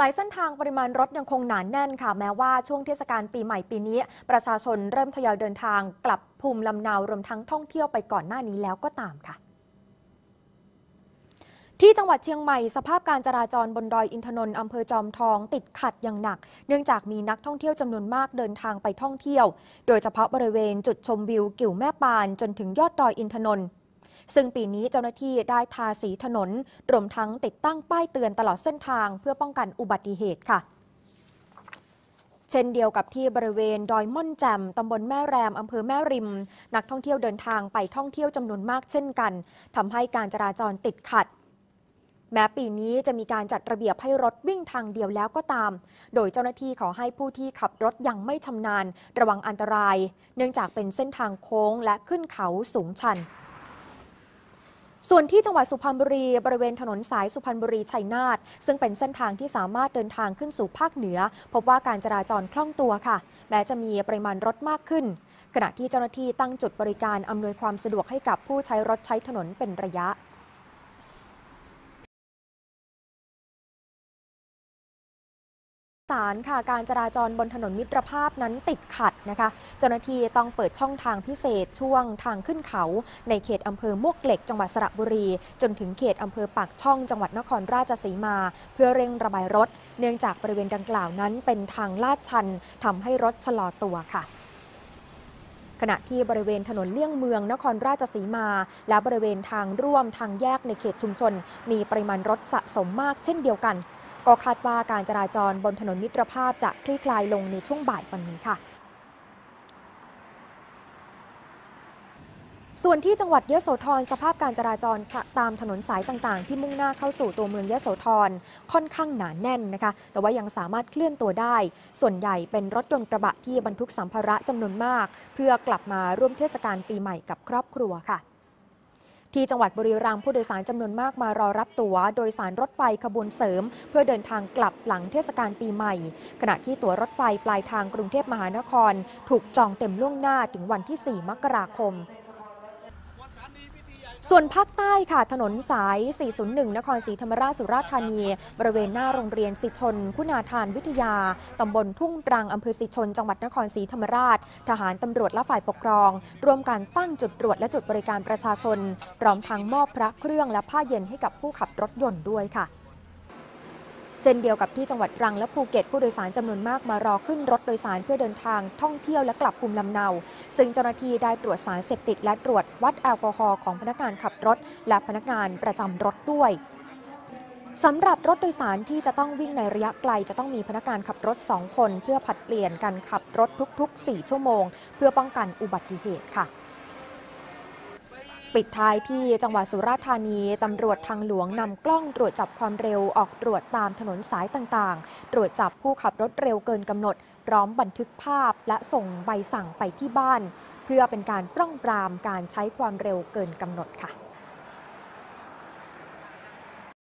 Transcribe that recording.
หลายเส้นทางปริมาณรถยังคงหนานแน่นค่ะ แม้ว่าช่วงเทศกาลปีใหม่ปีนี้ ประชาชนเริ่มทยอยเดินทางกลับภูมิลำเนารวมทั้งท่องเที่ยวไปก่อนหน้านี้แล้วก็ตามค่ะที่จังหวัดเชียงใหม่สภาพการจราจรบนดอยอินทนนท์อำเภอจอมทองติดขัดอย่างหนัก เนื่องจากมีนักท่องเที่ยวจำนวนมากเดินทางไปท่องเที่ยว โดยเฉพาะบริเวณจุดชมวิวกิ่วแม่ปานจนถึงยอดดอยอินทนนท์ ซึ่งปีนี้เจ้าหน้าที่ได้ทาสีถนนรวมทั้งติดตั้งป้ายเตือนตลอดเส้นทางเพื่อป้องกันอุบัติเหตุค่ะเช่นเดียวกับที่บริเวณดอยม่อนแจ่มตำบลแม่แรมอำเภอแม่ริม นักท่องเที่ยวเดินทางไปท่องเที่ยวจำนวนมากเช่นกันทำให้การจราจรติดขัด แม้ปีนี้จะมีการจัดระเบียบให้รถวิ่งทางเดียวแล้วก็ตาม โดยเจ้าหน้าที่ขอให้ผู้ที่ขับรถยังไม่ชำนาญ ระวังอันตราย เนื่องจากเป็นเส้นทางโค้งและขึ้นเขาสูงชัน ส่วนที่จังหวัดสุพรรณบุรีบริเวณถนนสายสุพรรณบุรีชัยนาทซึ่งเป็นเส้นทางที่สามารถเดินทางขึ้นสู่ภาคเหนือ พบว่าการจราจรคล่องตัวค่ะ แม้จะมีปริมาณรถมากขึ้น ขณะที่เจ้าหน้าที่ตั้งจุดบริการอำนวยความสะดวกให้กับผู้ใช้รถใช้ถนนเป็นระยะ สารค่ะการจราจรบนถนนมิตรภาพนั้นติดขัดนะคะ เจ้าหน้าที่ต้องเปิดช่องทางพิเศษช่วงทางขึ้นเขา ในเขตอำเภอมวกเหล็กจังหวัดสระบุรี จนถึงเขตอำเภอปากช่องจังหวัดนครราชสีมา เพื่อเร่งระบายรถ เนื่องจากบริเวณดังกล่าวนั้นเป็นทางลาดชันทำให้รถชะลอตัวค่ะขณะที่บริเวณถนนเลี่ยงเมืองนครราชสีมา และบริเวณทางร่วมทางแยกในเขตชุมชน มีปริมาณรถสะสมมากเช่นเดียวกัน ก็คาดว่าการจราจรบนถนนมิตรภาพจะคลี่คลายลงในช่วงบ่ายวันนี้ค่ะ ส่วนที่จังหวัดยโสธรสภาพการจราจรตามถนนสายต่างๆ ที่มุ่งหน้าเข้าสู่ตัวเมืองยโสธรค่อนข้างหนาแน่นนะคะ แต่ว่ายังสามารถเคลื่อนตัวได้ ส่วนใหญ่เป็นรถยนต์กระบะที่บรรทุกสัมภาระจำนวนมาก เพื่อกลับมาร่วมเทศกาลปีใหม่กับครอบครัวค่ะ ที่จังหวัดบุรีรัมย์ผู้โดยสารจำนวนมากมารอรับตั๋วโดยสารรถไฟขบวนเสริม เพื่อเดินทางกลับหลังเทศกาลปีใหม่ ขณะที่ตั๋วรถไฟปลายทางกรุงเทพมหานคร ถูกจองเต็มล่วงหน้าถึงวันที่ 4 มกราคม ส่วนภาคใต้ค่ะถนนสาย 401 นครศรีธรรมราชสุราษฎร์ธานี บริเวณหน้าโรงเรียนสิชน คุณาทานวิทยา ตำบลทุ่งรังอำเภอสิชน จังหวัดนครศรีธรรมราช ทหารตำรวจและฝ่ายปกครอง ร่วมกันตั้งจุดตรวจและจุดบริการประชาชนพร้อมทั้งมอบพระเครื่องและผ้าเย็นให้กับผู้ขับรถยนต์ด้วยค่ะ เช่นเดียวกับที่จังหวัดตรังและภูเก็ตผู้โดยสารจำนวนมากมารอขึ้นรถโดยสารเพื่อเดินทางท่องเที่ยวและกลับภูมิลำเนา ซึ่งเจ้าหน้าที่ได้ตรวจสารเสพติดและตรวจวัดแอลกอฮอล์ของพนักงานขับรถ และพนักงานประจำรถด้วยสำหรับรถโดยสารที่จะต้องวิ่งในระยะไกล จะต้องมีพนักงานขับรถ 2 คน เพื่อผัดเปลี่ยนกันขับรถทุก ๆ 4 ชั่วโมง เพื่อป้องกันอุบัติเหตุค่ะ ปิดท้ายที่จังหวัดสุราษฎร์ธานีตำรวจทางหลวงนำกล้องตรวจจับความเร็วออกตรวจตามถนนสายต่างๆ ตรวจจับผู้ขับรถเร็วเกินกำหนด พร้อมบันทึกภาพและส่งใบสั่งไปที่บ้าน เพื่อเป็นการป้องปรามการใช้ความเร็วเกินกำหนดค่ะ